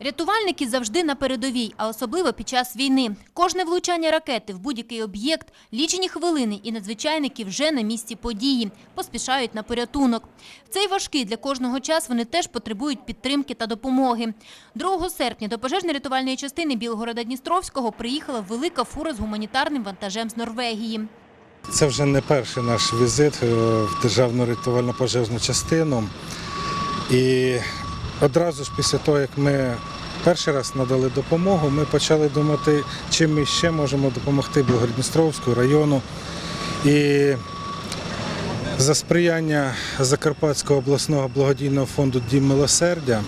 Рятувальники завжди на передовій, а особливо під час війни. Кожне влучання ракети в будь-який об'єкт, лічені хвилини і надзвичайники вже на місці події, поспішають на порятунок. В цей важкий для кожного час вони теж потребують підтримки та допомоги. 2 серпня до пожежно-рятувальної частини Білгорода Дністровського приїхала велика фура з гуманітарним вантажем з Норвегії. Це вже не перший наш візит е, в державну рятувально-пожежну частину. І одразу ж після того, як ми перший раз надали допомогу, ми почали думати, чим ми ще можемо допомогти Білгородністровському району. І за сприяння Закарпатського обласного благодійного фонду Дім милосердя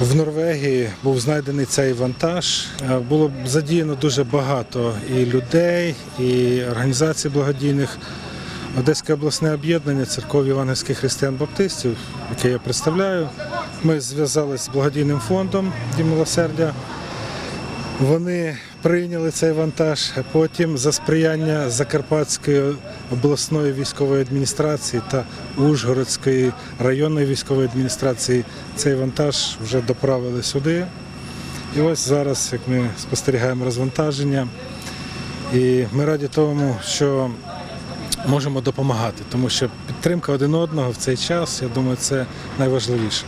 в Норвегії був знайдений цей вантаж. Е, Було задіяно дуже багато і людей, і організацій благодійних. Одеське обласне об'єднання церков євангельських християн-баптистів, яке я представляю. Ми зв'язалися з благодійним фондом Дім. Вони прийняли цей вантаж. Потім за сприяння Закарпатської обласної військової адміністрації та Ужгородської районної військової адміністрації цей вантаж вже доправили сюди. І ось зараз, як ми спостерігаємо розвантаження, і ми раді тому, що можемо допомагати, тому що підтримка один одного в цей час, я думаю, це найважливіше.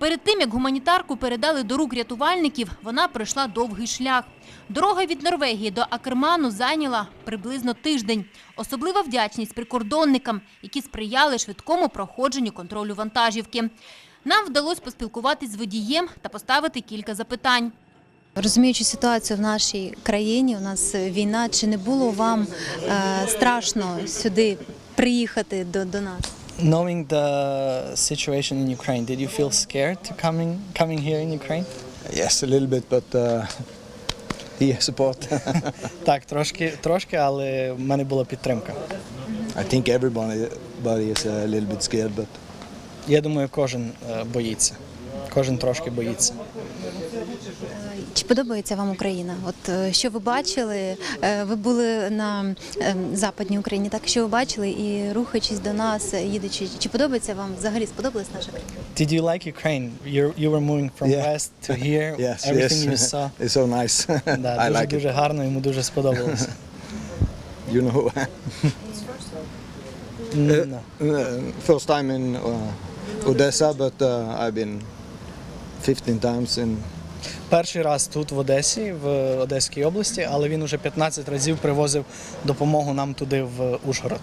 Перед тим, як гуманітарку передали до рук рятувальників, вона пройшла довгий шлях. Дорога від Норвегії до Акерману зайняла приблизно тиждень. Особлива вдячність прикордонникам, які сприяли швидкому проходженню контролю вантажівки. Нам вдалося поспілкуватись з водієм та поставити кілька запитань. Розуміючи ситуацію в нашій країні, у нас війна, чи не було вам е, страшно сюди приїхати до, до нас? Knowing the situation in Ukraine, did you feel scared to coming coming here in Ukraine? Yes, a little bit, but uh, here support. Так, трошки, трошки, але в мене була підтримка. I think everybody body is a little bit scared, but Я думаю, кожен е, боїться. Кожен трошки боїться. Чи подобається вам Україна? От е, що ви бачили? Е, Ви були на е, западній Україні, так що ви бачили і рухаючись до нас, е, їдучи, чи подобається вам взагалі сподобалась наша країна? Did you like Ukraine? You, you were moving from Yeah. west to here. yes, Everything you saw. it's so nice. Да, I дуже, like дуже it. гарно, йому дуже сподобалося. You know, no. uh, first time in uh, Odessa, but uh, I've been 15 times in. Перший раз тут в Одесі, в Одеській області, але він уже 15 разів привозив допомогу нам туди в Ужгород.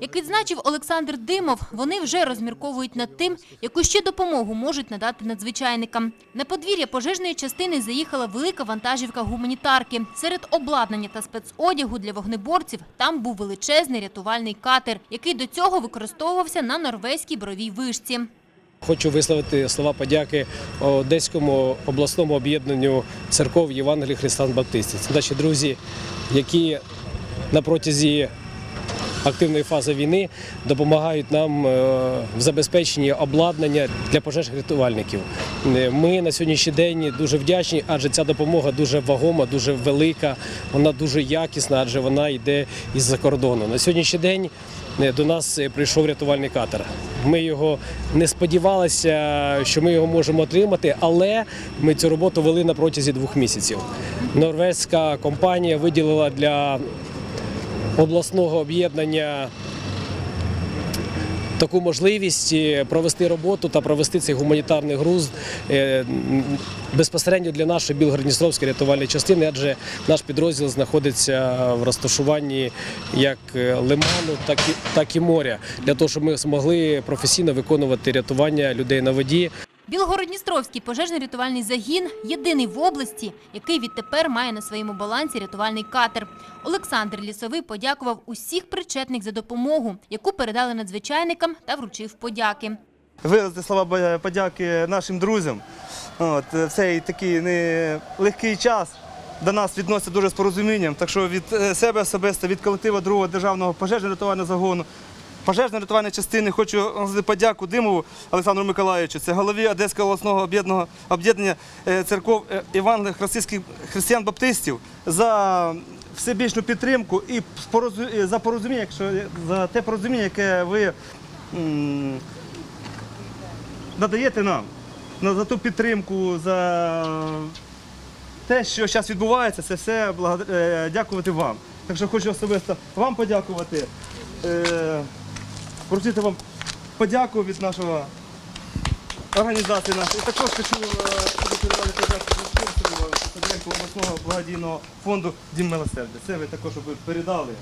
Як відзначив Олександр Димов, вони вже розмірковують над тим, яку ще допомогу можуть надати надзвичайникам. На подвір'я пожежної частини заїхала велика вантажівка гуманітарки. Серед обладнання та спецодягу для вогнеборців там був величезний рятувальний катер, який до цього використовувався на норвезькій бровій вишці. Хочу висловити слова подяки Одеському обласному об'єднанню церков Євангелії Християн Баптистів. Це наші друзі, які на протязі активної фази війни допомагають нам е, в забезпеченні обладнання для пожежних рятувальників. Е, Ми на сьогоднішній день дуже вдячні, адже ця допомога дуже вагома, дуже велика, вона дуже якісна, адже вона йде із-за кордону. На сьогоднішній день до нас е, прийшов рятувальний катер. Ми його не сподівалися, що ми його можемо отримати, але ми цю роботу вели на протязі двох місяців. Норвезька компанія виділила для обласного об'єднання таку можливість е, провести роботу та провести цей гуманітарний груз е, безпосередньо для нашої Білгородністровської рятувальної частини, адже наш підрозділ знаходиться в розташуванні як е, лиману, так і так і моря, для того, щоб ми змогли професійно виконувати рятування людей на воді. Білгородністровський пожежно-рятувальний загін єдиний в області, який відтепер має на своєму балансі рятувальний катер. Олександр Лісовий подякував усіх причетних за допомогу, яку передали надзвичайникам та вручив подяки. виразити слова подяки нашим друзям. От, е, цей такий нелегкий час до нас відносяться дуже з порозумінням. Так що від е, себе особисто, від колективу другого державного пожежно-рятувального загону, пожежно-рятувальної частини хочу подяку Димову Олександру Миколаївичу. Це голові Одеського обласного об'єднання е, церков е, Євангелія християнських християн-баптистів за всебічну підтримку і за порозуміння, якщо за те порозуміння, яке ви надаєте нам. за ту підтримку, за те, що зараз відбувається, це все е, дякувати вам. Так що хочу особисто вам подякувати, вручити вам подяку від нашого організації нашої. Також хочу передати подяку обласного благодійного фонду Дім милосердя. Це ви також ви передали.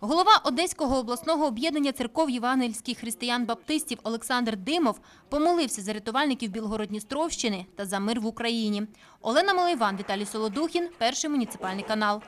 Голова Одеського обласного об'єднання церков євангельських християн-баптистів Олександр Димов помолився за рятувальників Білгород-Дністровщини та за мир в Україні. Олена Малайван, Віталій Солодухін, перший муніципальний канал.